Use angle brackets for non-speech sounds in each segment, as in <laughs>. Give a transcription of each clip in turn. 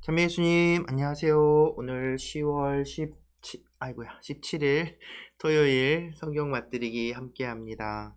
참미 예수님 안녕하세요. 오늘 10월 17 아이고야 17일 토요일 성경 맛들이기 함께합니다.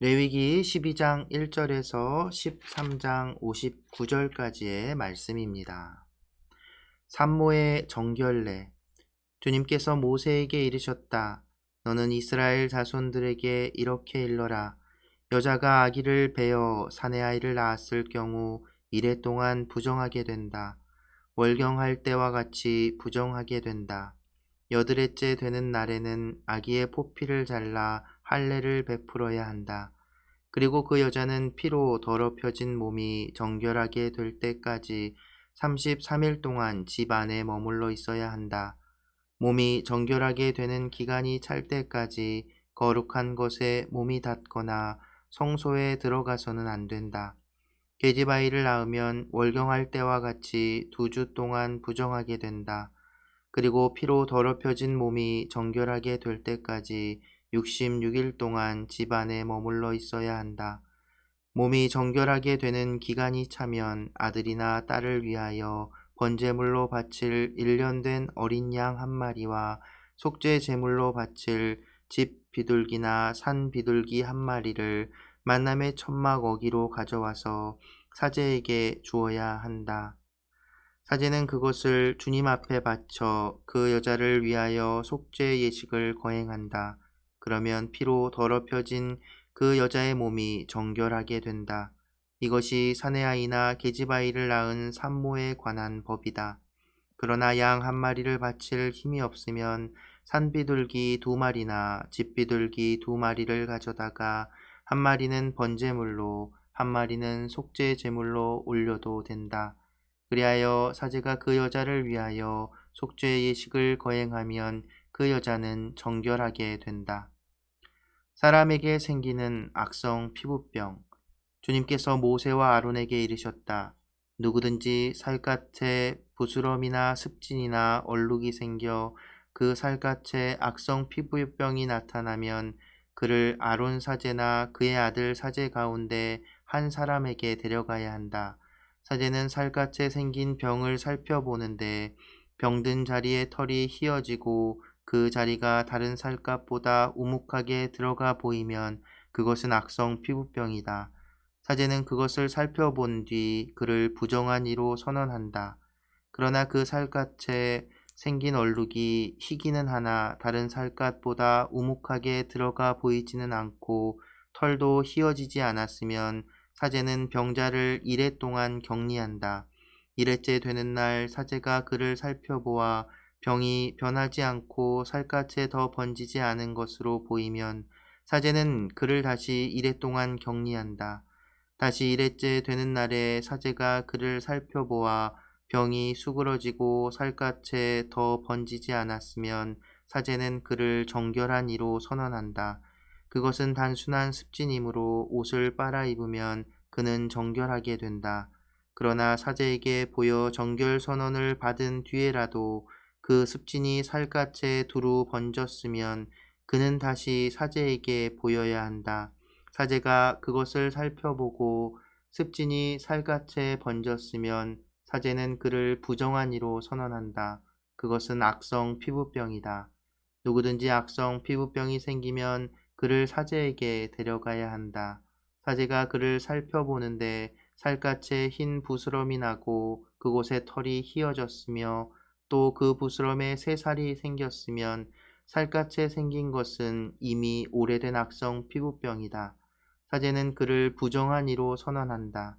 레위기 12장 1절에서 13장 59절까지의 말씀입니다. 산모의 정결례 주님께서 모세에게 이르셨다. 너는 이스라엘 자손들에게 이렇게 일러라. 여자가 아기를 베어 사내 아이를 낳았을 경우 이래 동안 부정하게 된다. 월경할 때와 같이 부정하게 된다. 여드레째 되는 날에는 아기의 포피를 잘라 할례를 베풀어야 한다. 그리고 그 여자는 피로 더럽혀진 몸이 정결하게 될 때까지 33일 동안 집 안에 머물러 있어야 한다. 몸이 정결하게 되는 기간이 찰 때까지 거룩한 것에 몸이 닿거나 성소에 들어가서는 안 된다. 계집아이를 낳으면 월경할 때와 같이 두 주 동안 부정하게 된다. 그리고 피로 더럽혀진 몸이 정결하게 될 때까지 66일 동안 집 안에 머물러 있어야 한다. 몸이 정결하게 되는 기간이 차면 아들이나 딸을 위하여 번제물로 바칠 1년 된 어린 양 한 마리와 속죄 제물로 바칠 집 비둘기나 산 비둘기 한 마리를 만남의 천막 어기로 가져와서 사제에게 주어야 한다. 사제는 그것을 주님 앞에 바쳐 그 여자를 위하여 속죄 예식을 거행한다. 그러면 피로 더럽혀진 그 여자의 몸이 정결하게 된다. 이것이 사내아이나 계집아이를 낳은 산모에 관한 법이다. 그러나 양 한 마리를 바칠 힘이 없으면 산비둘기 두 마리나 집비둘기 두 마리를 가져다가 한 마리는 번제물로 한 마리는 속죄 제물로 올려도 된다. 그리하여 사제가 그 여자를 위하여 속죄 예식을 거행하면 그 여자는 정결하게 된다. 사람에게 생기는 악성 피부병. 주님께서 모세와 아론에게 이르셨다. 누구든지 살갗에 부스럼이나 습진이나 얼룩이 생겨 그 살갗에 악성 피부병이 나타나면 그를 아론 사제나 그의 아들 사제 가운데 한 사람에게 데려가야 한다. 사제는 살갗에 생긴 병을 살펴보는데 병든 자리에 털이 휘어지고 그 자리가 다른 살갗보다 우묵하게 들어가 보이면 그것은 악성 피부병이다. 사제는 그것을 살펴본 뒤 그를 부정한 이로 선언한다. 그러나 그 살갗에 생긴 얼룩이 희기는 하나 다른 살갗보다 우묵하게 들어가 보이지는 않고 털도 휘어지지 않았으면 사제는 병자를 이래 동안 격리한다. 이래째 되는 날 사제가 그를 살펴보아 병이 변하지 않고 살갗에 더 번지지 않은 것으로 보이면 사제는 그를 다시 이래 동안 격리한다. 다시 이래째 되는 날에 사제가 그를 살펴보아 병이 수그러지고 살갗에 더 번지지 않았으면 사제는 그를 정결한 이로 선언한다. 그것은 단순한 습진이므로 옷을 빨아 입으면 그는 정결하게 된다. 그러나 사제에게 보여 정결 선언을 받은 뒤에라도 그 습진이 살갗에 두루 번졌으면 그는 다시 사제에게 보여야 한다. 사제가 그것을 살펴보고 습진이 살갗에 번졌으면 사제는 그를 부정한 이로 선언한다. 그것은 악성 피부병이다. 누구든지 악성 피부병이 생기면 그를 사제에게 데려가야 한다. 사제가 그를 살펴보는데 살갗에 흰 부스럼이 나고 그곳에 털이 휘어졌으며 또 그 부스럼에 새 살이 생겼으면 살갗에 생긴 것은 이미 오래된 악성 피부병이다. 사제는 그를 부정한 이로 선언한다.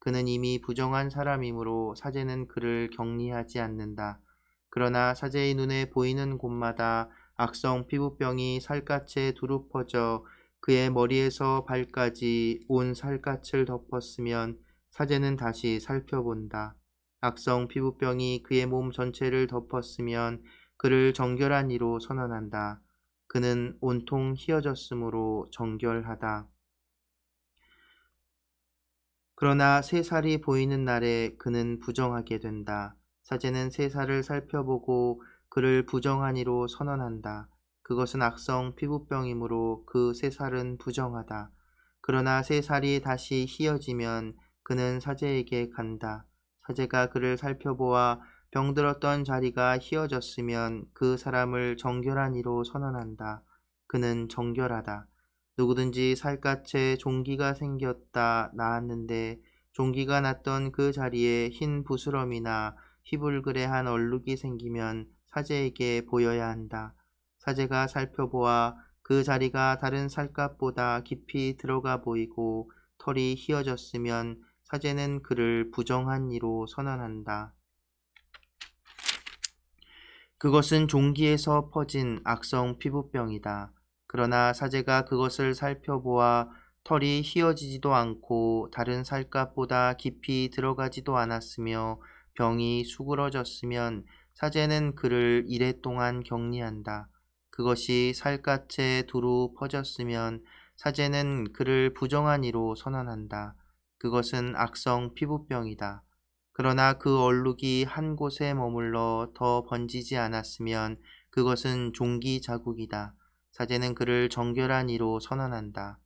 그는 이미 부정한 사람이므로 사제는 그를 격리하지 않는다. 그러나 사제의 눈에 보이는 곳마다 악성 피부병이 살갗에 두루 퍼져 그의 머리에서 발까지 온 살갗을 덮었으면 사제는 다시 살펴본다. 악성 피부병이 그의 몸 전체를 덮었으면 그를 정결한 이로 선언한다. 그는 온통 희어졌으므로 정결하다. 그러나 세 살이 보이는 날에 그는 부정하게 된다. 사제는 세 살을 살펴보고 그를 부정한 이로 선언한다. 그것은 악성 피부병이므로 그 세 살은 부정하다. 그러나 세 살이 다시 희어지면 그는 사제에게 간다. 사제가 그를 살펴보아 병들었던 자리가 희어졌으면 그 사람을 정결한 이로 선언한다. 그는 정결하다. 누구든지 살갗에 종기가 생겼다 나았는데 종기가 났던 그 자리에 흰 부스럼이나 희불그레한 얼룩이 생기면 사제에게 보여야 한다. 사제가 살펴보아 그 자리가 다른 살갗보다 깊이 들어가 보이고 털이 희어졌으면 사제는 그를 부정한 이로 선언한다. 그것은 종기에서 퍼진 악성 피부병이다. 그러나 사제가 그것을 살펴보아 털이 희어지지도 않고 다른 살갗보다 깊이 들어가지도 않았으며 병이 수그러졌으면 사제는 그를 이래 동안 격리한다. 그것이 살갗에 두루 퍼졌으면 사제는 그를 부정한 이로 선언한다. 그것은 악성 피부병이다. 그러나 그 얼룩이 한 곳에 머물러 더 번지지 않았으면 그것은 종기 자국이다. 사제는 그를 정결한 이로 선언한다.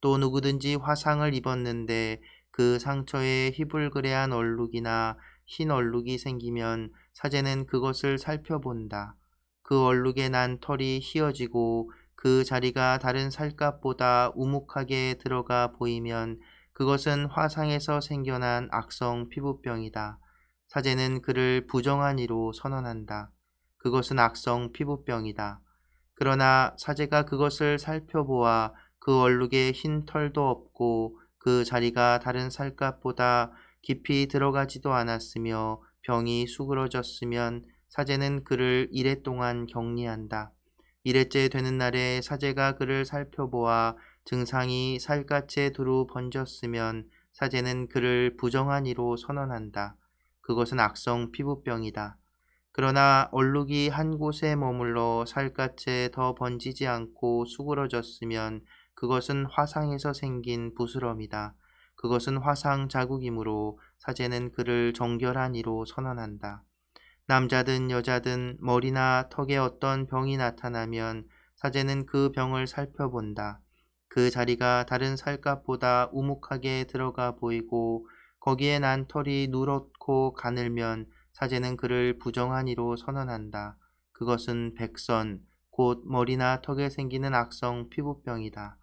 또 누구든지 화상을 입었는데 그 상처에 희불그레한 얼룩이나 흰 얼룩이 생기면 사제는 그것을 살펴본다. 그 얼룩에 난 털이 희어지고 그 자리가 다른 살갗보다 우묵하게 들어가 보이면 그것은 화상에서 생겨난 악성 피부병이다. 사제는 그를 부정한 이로 선언한다. 그것은 악성 피부병이다. 그러나 사제가 그것을 살펴보아 그 얼룩에 흰 털도 없고 그 자리가 다른 살갗보다 깊이 들어가지도 않았으며 병이 수그러졌으면 사제는 그를 이래 동안 격리한다. 이래째 되는 날에 사제가 그를 살펴보아 증상이 살갗에 두루 번졌으면 사제는 그를 부정한 이로 선언한다. 그것은 악성 피부병이다. 그러나 얼룩이 한 곳에 머물러 살갗에 더 번지지 않고 수그러졌으면 그것은 화상에서 생긴 부스럼이다. 그것은 화상 자국이므로 사제는 그를 정결한 이로 선언한다. 남자든 여자든 머리나 턱에 어떤 병이 나타나면 사제는 그 병을 살펴본다. 그 자리가 다른 살갗보다 우묵하게 들어가 보이고 거기에 난 털이 누렇고 가늘면 사제는 그를 부정한 이로 선언한다. 그것은 백선, 곧 머리나 턱에 생기는 악성 피부병이다.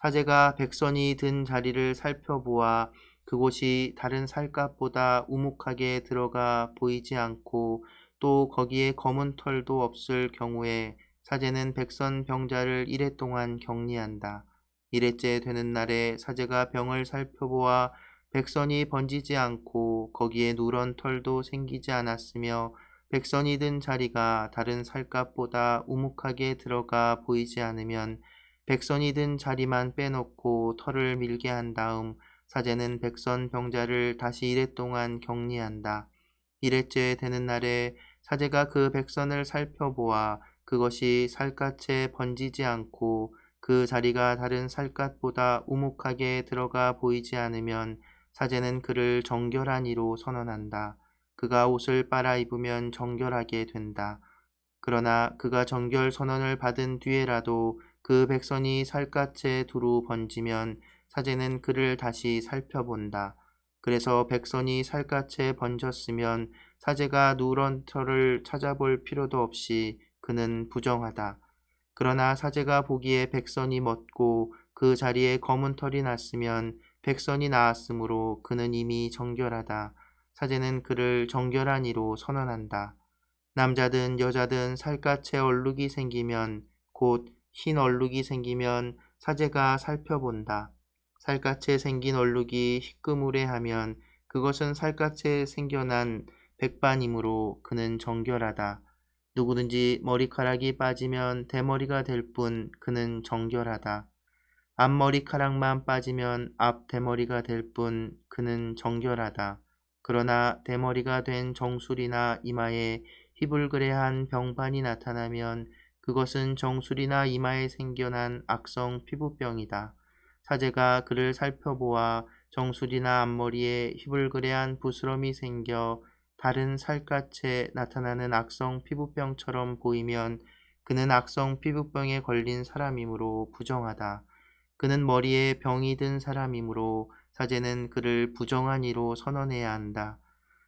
사제가 백선이 든 자리를 살펴보아 그곳이 다른 살갗보다 우묵하게 들어가 보이지 않고 또 거기에 검은 털도 없을 경우에 사제는 백선 병자를 이래 동안 격리한다. 이래째 되는 날에 사제가 병을 살펴보아 백선이 번지지 않고 거기에 누런 털도 생기지 않았으며 백선이 든 자리가 다른 살갗보다 우묵하게 들어가 보이지 않으면 백선이 든 자리만 빼놓고 털을 밀게 한 다음 사제는 백선 병자를 다시 이래 동안 격리한다. 이래째 되는 날에 사제가 그 백선을 살펴보아 그것이 살갗에 번지지 않고 그 자리가 다른 살갗보다 우묵하게 들어가 보이지 않으면 사제는 그를 정결한 이로 선언한다. 그가 옷을 빨아 입으면 정결하게 된다. 그러나 그가 정결 선언을 받은 뒤에라도 그 백선이 살갗에 두루 번지면 사제는 그를 다시 살펴본다. 그래서 백선이 살갗에 번졌으면 사제가 누런 털을 찾아볼 필요도 없이 그는 부정하다. 그러나 사제가 보기에 백선이 멎고 그 자리에 검은 털이 났으면 백선이 나았으므로 그는 이미 정결하다. 사제는 그를 정결한 이로 선언한다. 남자든 여자든 살갗에 얼룩이 생기면 곧 흰 얼룩이 생기면 사제가 살펴본다. 살갗에 생긴 얼룩이 희끄무레하면 그것은 살갗에 생겨난 백반이므로 그는 정결하다. 누구든지 머리카락이 빠지면 대머리가 될 뿐 그는 정결하다. 앞머리카락만 빠지면 앞 대머리가 될 뿐 그는 정결하다. 그러나 대머리가 된 정술이나 이마에 희불그레한 병반이 나타나면 그것은 정술이나 이마에 생겨난 악성 피부병이다. 사제가 그를 살펴보아 정술이나 앞머리에 희불그레한 부스럼이 생겨 다른 살갗에 나타나는 악성 피부병처럼 보이면 그는 악성 피부병에 걸린 사람이므로 부정하다. 그는 머리에 병이 든 사람이므로 사제는 그를 부정한 이로 선언해야 한다.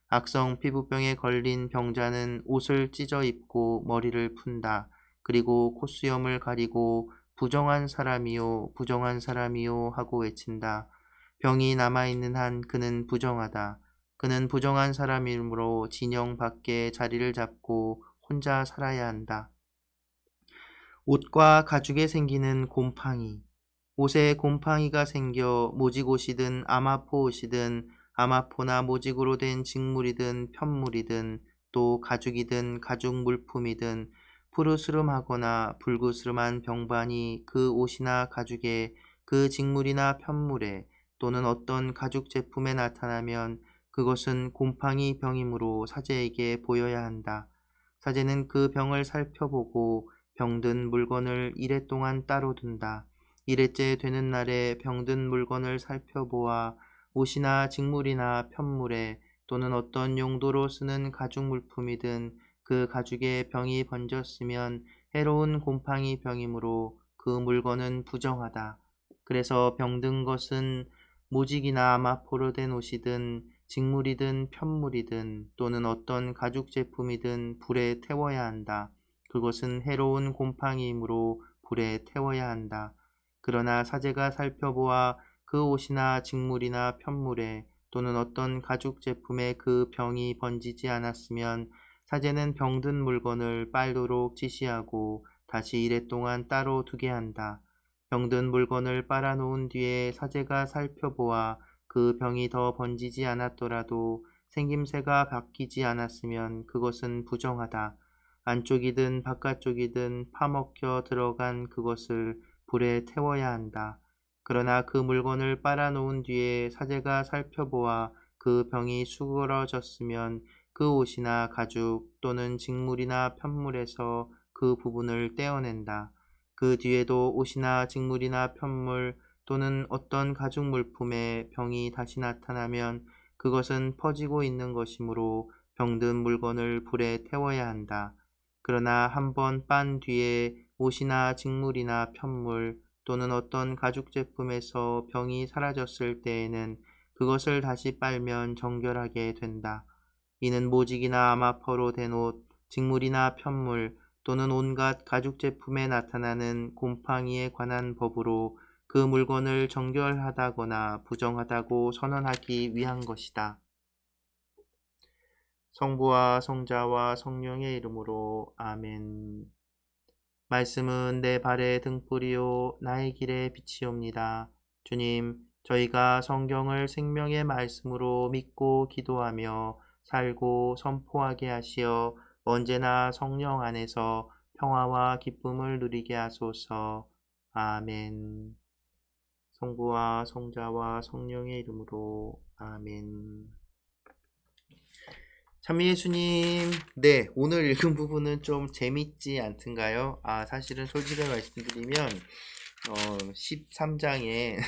악성 피부병에 걸린 병자는 옷을 찢어 입고 머리를 푼다. 그리고 콧수염을 가리고 부정한 사람이요, 부정한 사람이요 하고 외친다. 병이 남아있는 한 그는 부정하다. 그는 부정한 사람이므로 진영 밖에 자리를 잡고 혼자 살아야 한다. 옷과 가죽에 생기는 곰팡이. 옷에 곰팡이가 생겨 모직옷이든 아마포옷이든 아마포나 모직으로 된 직물이든 편물이든 또 가죽이든 가죽 물품이든 푸르스름하거나 불그스름한 병반이 그 옷이나 가죽에 그 직물이나 편물에 또는 어떤 가죽 제품에 나타나면 그것은 곰팡이 병이므로 사제에게 보여야 한다. 사제는 그 병을 살펴보고 병든 물건을 이래 동안 따로 둔다. 이래째 되는 날에 병든 물건을 살펴보아 옷이나 직물이나 편물에 또는 어떤 용도로 쓰는 가죽 물품이든 그 가죽에 병이 번졌으면 해로운 곰팡이 병이므로 그 물건은 부정하다. 그래서 병든 것은 모직이나 마포로 된 옷이든 직물이든 편물이든 또는 어떤 가죽 제품이든 불에 태워야 한다. 그것은 해로운 곰팡이이므로 불에 태워야 한다. 그러나 사제가 살펴보아 그 옷이나 직물이나 편물에 또는 어떤 가죽 제품에 그 병이 번지지 않았으면 사제는 병든 물건을 빨도록 지시하고 다시 이래 동안 따로 두게 한다. 병든 물건을 빨아놓은 뒤에 사제가 살펴보아 그 병이 더 번지지 않았더라도 생김새가 바뀌지 않았으면 그것은 부정하다. 안쪽이든 바깥쪽이든 파먹혀 들어간 그것을 불에 태워야 한다. 그러나 그 물건을 빨아놓은 뒤에 사제가 살펴보아 그 병이 수그러졌으면 그 옷이나 가죽 또는 직물이나 편물에서 그 부분을 떼어낸다. 그 뒤에도 옷이나 직물이나 편물 또는 어떤 가죽 물품에 병이 다시 나타나면 그것은 퍼지고 있는 것이므로 병든 물건을 불에 태워야 한다. 그러나 한 번 빤 뒤에 옷이나 직물이나 편물 또는 어떤 가죽 제품에서 병이 사라졌을 때에는 그것을 다시 빨면 정결하게 된다. 이는 모직이나 아마퍼로 된 옷, 직물이나 편물 또는 온갖 가죽 제품에 나타나는 곰팡이에 관한 법으로 그 물건을 정결하다거나 부정하다고 선언하기 위한 것이다. 성부와 성자와 성령의 이름으로 아멘. 말씀은 내 발의 등불이요 나의 길의 빛이옵니다. 주님, 저희가 성경을 생명의 말씀으로 믿고 기도하며 살고 선포하게 하시어 언제나 성령 안에서 평화와 기쁨을 누리게 하소서. 아멘. 성부와 성자와 성령의 이름으로 아멘. 참 예수님, 네 오늘 읽은 부분은 좀 재밌지 않던가요? 아 사실은 솔직하게 말씀드리면 어 13장에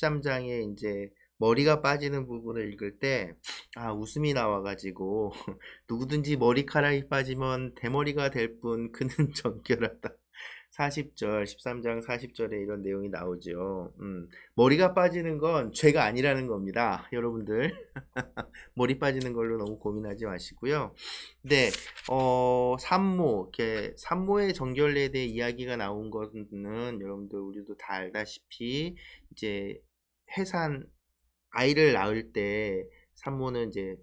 13장에 <laughs> 이제 머리가 빠지는 부분을 읽을 때 아 웃음이 나와가지고 <laughs> 누구든지 머리카락이 빠지면 대머리가 될 뿐 그는 <laughs> 정결하다. 40절, 13장 40절에 이런 내용이 나오죠. 음, 머리가 빠지는 건 죄가 아니라는 겁니다. 여러분들. <laughs> 머리 빠지는 걸로 너무 고민하지 마시고요. 네, 어, 산모, 이렇게 산모의 정결례에 대해 이야기가 나온 것은 여러분들 우리도 다 알다시피 이제 해산 아이를 낳을 때 산모는 이제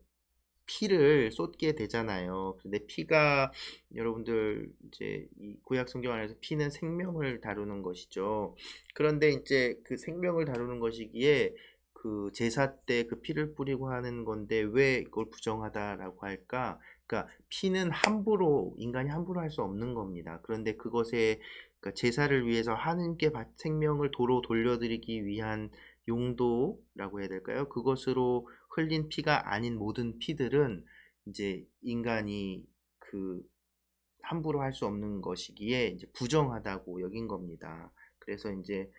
피를 쏟게 되잖아요. 근데 피가 여러분들 이제 이 구약 성경 안에서 피는 생명을 다루는 것이죠. 그런데 이제 그 생명을 다루는 것이기에 그 제사 때 그 피를 뿌리고 하는 건데 왜 이걸 부정하다라고 할까? 그러니까 피는 함부로 인간이 함부로 할 수 없는 겁니다. 그런데 그것에 그러니까 제사를 위해서 하나님께 받- 생명을 도로 돌려드리기 위한 용도라고 해야 될까요? 그것으로 흘린 피가 아닌 모든 피들은 이제 인간이 그 함부로 할 수 없는 것이기에 이제 부정하다고 여긴 겁니다. 그래서 이제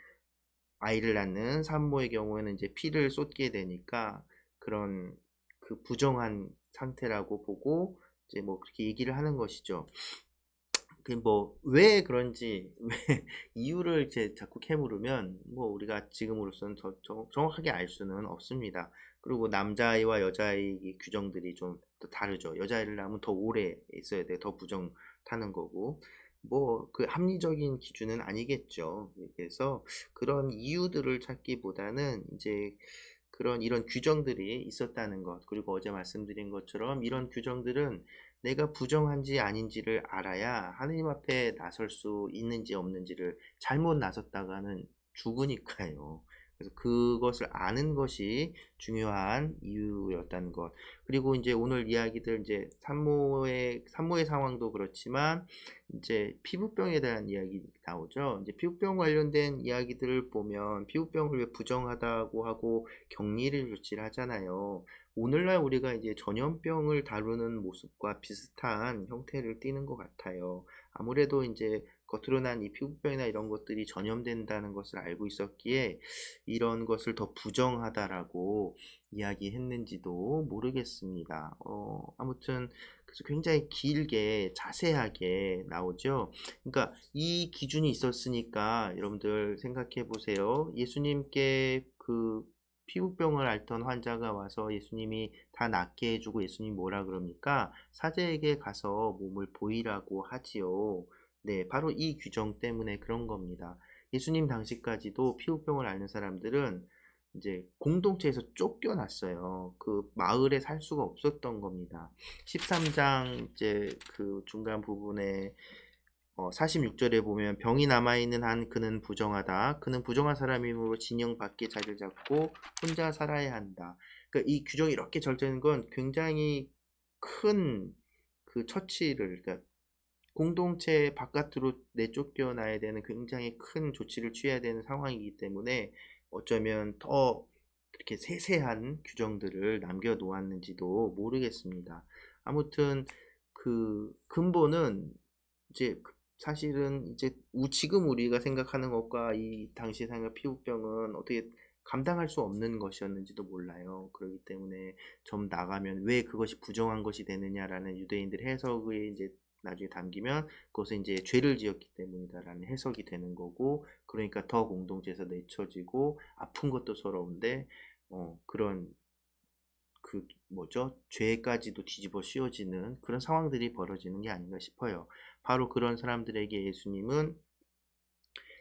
아이를 낳는 산모의 경우에는 이제 피를 쏟게 되니까 그런 그 부정한 상태라고 보고 이제 뭐 그렇게 얘기를 하는 것이죠. 그 뭐 왜 그런지 <laughs> 왜 이유를 이제 자꾸 캐물으면 뭐 우리가 지금으로서는 더 정- 정확하게 알 수는 없습니다. 그리고 남자아이와 여자아이 규정들이 좀또 다르죠. 여자아이를 낳으면 더 오래 있어야 돼. 더 부정 타는 거고. 뭐 그 합리적인 기준은 아니겠죠. 그래서 그런 이유들을 찾기보다는 이제 그런 이런 규정들이 있었다는 것, 그리고 어제 말씀드린 것처럼 이런 규정들은 내가 부정한지 아닌지를 알아야 하느님 앞에 나설 수 있는지 없는지를 잘못 나섰다가는 죽으니까요. 그래서 그것을 아는 것이 중요한 이유였다는 것. 그리고 이제 오늘 이야기들 이제 산모의 산모의 상황도 그렇지만 이제 피부병에 대한 이야기 나오죠. 이제 피부병 관련된 이야기들을 보면 피부병을 왜 부정하다고 하고 격리를 조치를 하잖아요. 오늘날 우리가 이제 전염병을 다루는 모습과 비슷한 형태를 띠는 것 같아요. 아무래도 이제 겉으로 난 이 피부병이나 이런 것들이 전염된다는 것을 알고 있었기에 이런 것을 더 부정하다라고 이야기했는지도 모르겠습니다. 어, 아무튼 그래서 굉장히 길게 자세하게 나오죠. 그러니까 이 기준이 있었으니까 여러분들 생각해 보세요. 예수님께 그 피부병을 앓던 환자가 와서 예수님이 다 낫게 해주고 예수님 뭐라 그럽니까? 사제에게 가서 몸을 보이라고 하지요. 네, 바로 이 규정 때문에 그런 겁니다. 예수님 당시까지도 피부병을 앓는 사람들은 이제 공동체에서 쫓겨났어요. 그 마을에 살 수가 없었던 겁니다. 13장 이제 그 중간 부분에 어, 46절에 보면 병이 남아있는 한 그는 부정하다. 그는 부정한 사람이므로 진영 밖에 자리를 잡고 혼자 살아야 한다. 그러니까 이 규정이 이렇게 절제된 건 굉장히 큰 그 처치를 그러니까 공동체 바깥으로 내쫓겨나야 되는 굉장히 큰 조치를 취해야 되는 상황이기 때문에 어쩌면 더 그렇게 세세한 규정들을 남겨놓았는지도 모르겠습니다. 아무튼 그 근본은 이제 그 사실은 이제 우- 지금 우리가 생각하는 것과 이 당시 생각 피부병은 어떻게 감당할 수 없는 것이었는지도 몰라요. 그렇기 때문에 좀 나가면 왜 그것이 부정한 것이 되느냐라는 유대인들의 해석이 이제 나중에 담기면 그것은 이제 죄를 지었기 때문이다라는 해석이 되는 거고 그러니까 더 공동체에서 내쳐지고 아픈 것도 서러운데 어 그런 그 뭐죠 죄까지도 뒤집어 씌워지는 그런 상황들이 벌어지는 게 아닌가 싶어요. 바로 그런 사람들에게 예수님은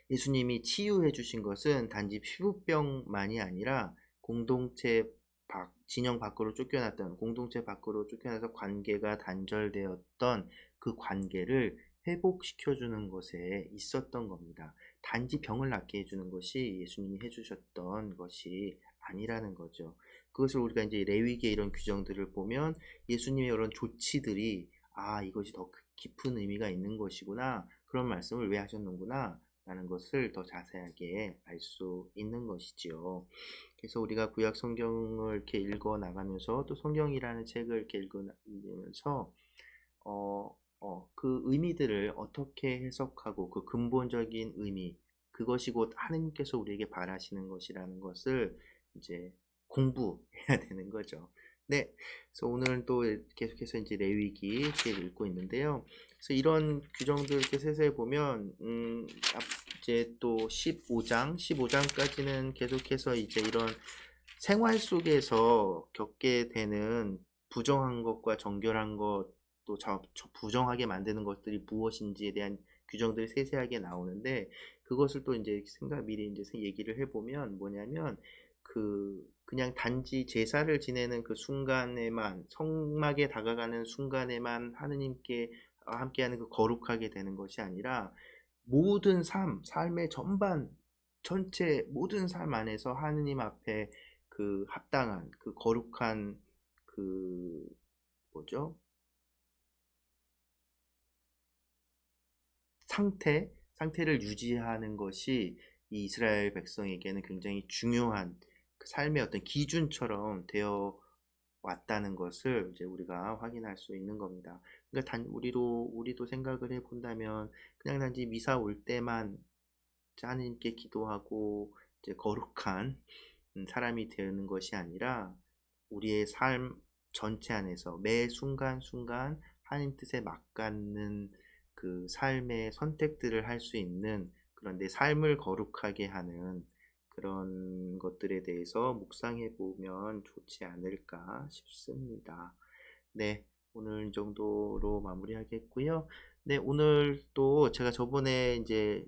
예수님이 치유해 주신 것은 단지 피부병만이 아니라 공동체 밖, 진영 밖으로 쫓겨났던 공동체 밖으로 쫓겨나서 관계가 단절되었던 그 관계를 회복시켜 주는 것에 있었던 겁니다. 단지 병을 낫게 해주는 것이 예수님이 해주셨던 것이 아니라는 거죠. 그것을 우리가 이제 레위기의 이런 규정들을 보면 예수님의 이런 조치들이 아 이것이 더 깊은 의미가 있는 것이구나 그런 말씀을 왜 하셨는구나 라는 것을 더 자세하게 알 수 있는 것이지요. 그래서 우리가 구약 성경을 이렇게 읽어 나가면서 또 성경이라는 책을 이렇게 읽으면서 어, 어, 그 의미들을 어떻게 해석하고 그 근본적인 의미 그것이 곧 하느님께서 우리에게 바라시는 것이라는 것을 이제 공부해야 <laughs> 되는 거죠. 네, 그래서 오늘은 또 계속해서 이제 레위기 이렇게 읽고 있는데요. 그래서 이런 규정들 이렇게 세세히 보면 음, 앞 이제 또 15장, 15장까지는 계속해서 이제 이런 생활 속에서 겪게 되는 부정한 것과 정결한 것, 또 저- 저 부정하게 만드는 것들이 무엇인지에 대한 규정들이 세세하게 나오는데 그것을 또 이제 생각 미리 이제 얘기를 해보면 뭐냐면 그 그냥 단지 제사를 지내는 그 순간에만 성막에 다가가는 순간에만 하느님께 함께하는 그 거룩하게 되는 것이 아니라 모든 삶, 삶의 전반 전체 모든 삶 안에서 하느님 앞에 그 합당한 그 거룩한 그 뭐죠? 상태, 상태를 유지하는 것이 이 이스라엘 백성에게는 굉장히 중요한 그 삶의 어떤 기준처럼 되어 왔다는 것을 이제 우리가 확인할 수 있는 겁니다. 그러니까 단 우리도 우리도 생각을 해 본다면 그냥 단지 미사 올 때만 하나님께 기도하고 이제 거룩한 음, 사람이 되는 것이 아니라 우리의 삶 전체 안에서 매 순간 순간 하나님 뜻에 맞닿는 그 삶의 선택들을 할 수 있는 그런 내 삶을 거룩하게 하는 그런 것들에 대해서 묵상해 보면 좋지 않을까 싶습니다. 네, 오늘 이 정도로 마무리하겠고요. 네, 오늘 또 제가 저번에 이제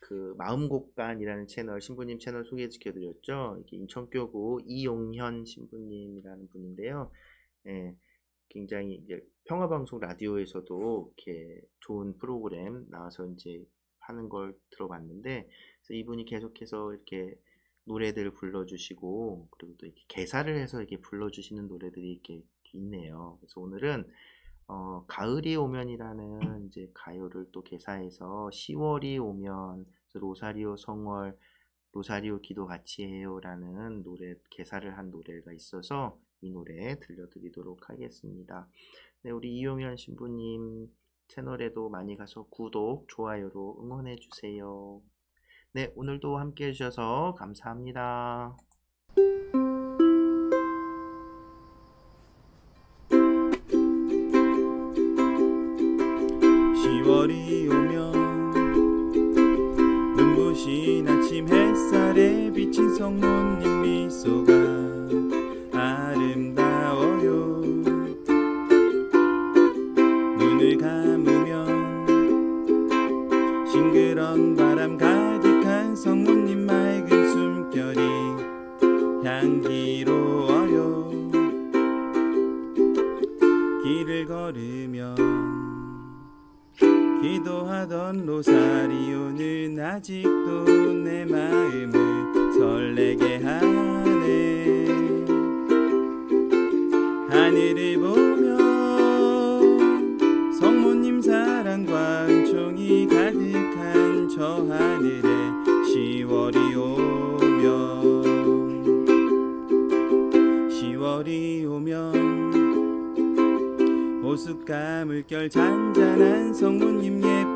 그 마음곡간이라는 채널 신부님 채널 소개시켜 드렸죠. 이게 인천교구 이용현 신부님이라는 분인데요. 예, 굉장히 이제 평화방송 라디오에서도 이렇게 좋은 프로그램 나와서 이제 하는 걸 들어봤는데 그래서 이분이 계속해서 이렇게 노래들을 불러주시고 그리고 또 이렇게 개사를 해서 이렇게 불러주시는 노래들이 이렇게 있네요. 그래서 오늘은 어, 가을이 오면이라는 이제 가요를 또 개사해서 10월이 오면 로사리오 성월 로사리오 기도 같이 해요라는 노래 개사를 한 노래가 있어서 이 노래 들려드리도록 하겠습니다. 네, 우리 이용현 신부님 채널에도 많이 가서 구독, 좋아요로 응원해 주세요. 네, 오늘도 함께 해주셔서 감사합니다. 10월이 오면 눈부신 아침 햇살에 비친 성모님 미소가 기도하던 로사리오는 아직도 내 마음을 호숫가물 결 잔잔한 성모님 예쁜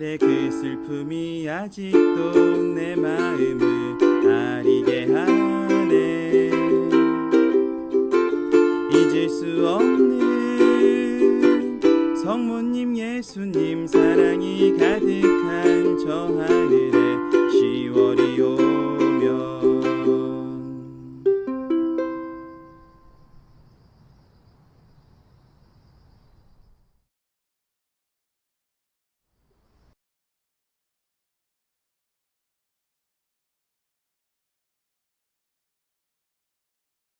날의 그 슬픔이 아직도 내 마음을 아리게 하네